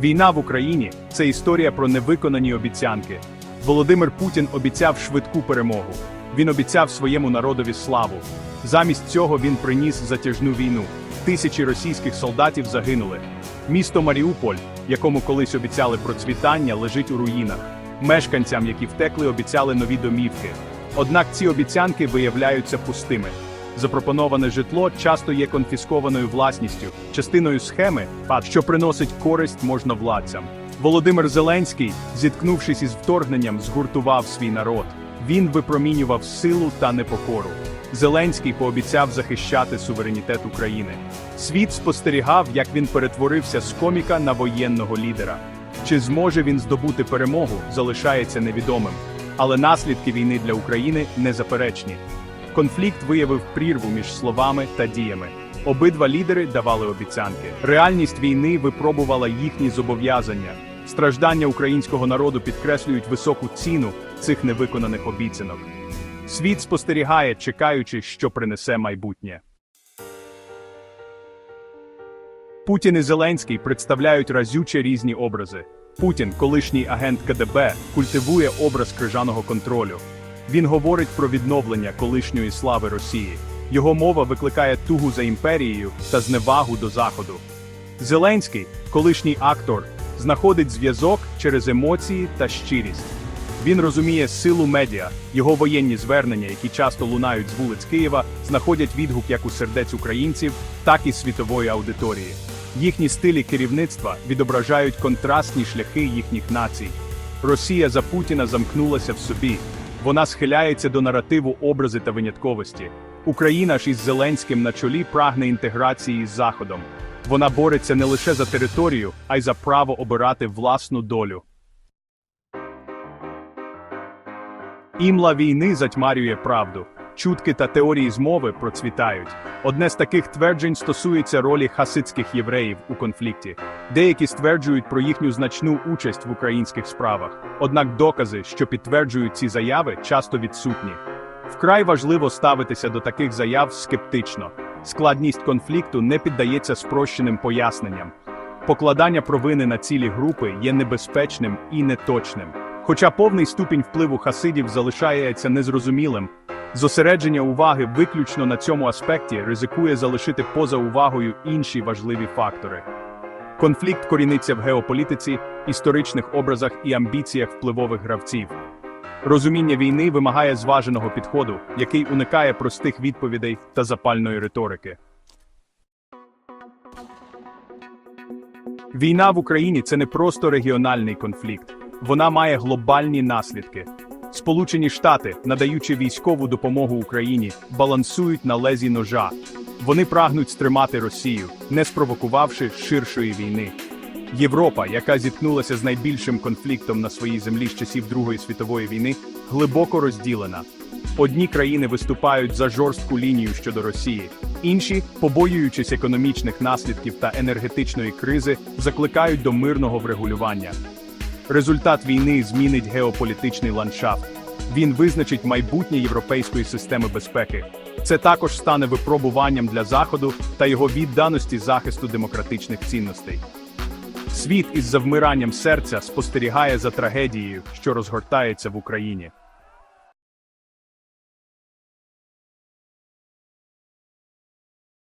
Війна в Україні це історія про невиконані обіцянки. Володимир Путін обіцяв швидку перемогу. Він обіцяв своєму народові славу. Замість цього він приніс затяжну війну. Тисячі російських солдатів загинули. Місто Маріуполь, якому колись обіцяли процвітання, лежить у руїнах. Мешканцям, які втекли, обіцяли нові домівки. Однак ці обіцянки виявляються пустими. Запропоноване житло часто є конфіскованою власністю, частиною схеми, що приносить користь можновладцям. Володимир Зеленський, зіткнувшись із вторгненням, згуртував свій народ. Він випромінював силу та непокору. Зеленський пообіцяв захищати суверенітет України. Світ спостерігав, як він перетворився з коміка на воєнного лідера. Чи зможе він здобути перемогу, залишається невідомим. Але наслідки війни для України незаперечні. Конфлікт виявив прірву між словами та діями. Обидва лідери давали обіцянки. Реальність війни випробувала їхні зобов'язання. Страждання українського народу підкреслюють високу ціну цих невиконаних обіцянок. Світ спостерігає, чекаючи, що принесе майбутнє. Путін і Зеленський представляють разюче різні образи. Путін, колишній агент КДБ, культивує образ крижаного контролю. Він говорить про відновлення колишньої слави Росії. Його мова викликає тугу за імперією та зневагу до Заходу. Зеленський, колишній актор, знаходить зв'язок через емоції та щирість. Він розуміє силу медіа, його воєнні звернення, які часто лунають з вулиць Києва, знаходять відгук як у сердець українців, так і світової аудиторії. Їхні стилі керівництва відображають контрастні шляхи їхніх націй. Росія за Путіна замкнулася в собі. Вона схиляється до наративу образи та винятковості. Україна ж із Зеленським на чолі прагне інтеграції з Заходом. Вона бореться не лише за територію, а й за право обирати власну долю. Імла війни затьмарює правду. Чутки та теорії змови процвітають. Одне з таких тверджень стосується ролі хасидських євреїв у конфлікті. Деякі стверджують про їхню значну участь в українських справах. Однак докази, що підтверджують ці заяви, часто відсутні. Вкрай важливо ставитися до таких заяв скептично. Складність конфлікту не піддається спрощеним поясненням. Покладання провини на цілі групи є небезпечним і неточним. Хоча повний ступінь впливу хасидів залишається незрозумілим, зосередження уваги виключно на цьому аспекті ризикує залишити поза увагою інші важливі фактори. Конфлікт коріниться в геополітиці, історичних образах і амбіціях впливових гравців. Розуміння війни вимагає зваженого підходу, який уникає простих відповідей та запальної риторики. Війна в Україні це не просто регіональний конфлікт, вона має глобальні наслідки. Сполучені Штати, надаючи військову допомогу Україні, балансують на лезі ножа. Вони прагнуть стримати Росію, не спровокувавши ширшої війни. Європа, яка зіткнулася з найбільшим конфліктом на своїй землі з часів Другої світової війни, глибоко розділена. Одні країни виступають за жорстку лінію щодо Росії, інші, побоюючись економічних наслідків та енергетичної кризи, закликають до мирного врегулювання. Результат війни змінить геополітичний ландшафт. Він визначить майбутнє європейської системи безпеки. Це також стане випробуванням для Заходу та його відданості захисту демократичних цінностей. Світ із завмиранням серця спостерігає за трагедією, що розгортається в Україні.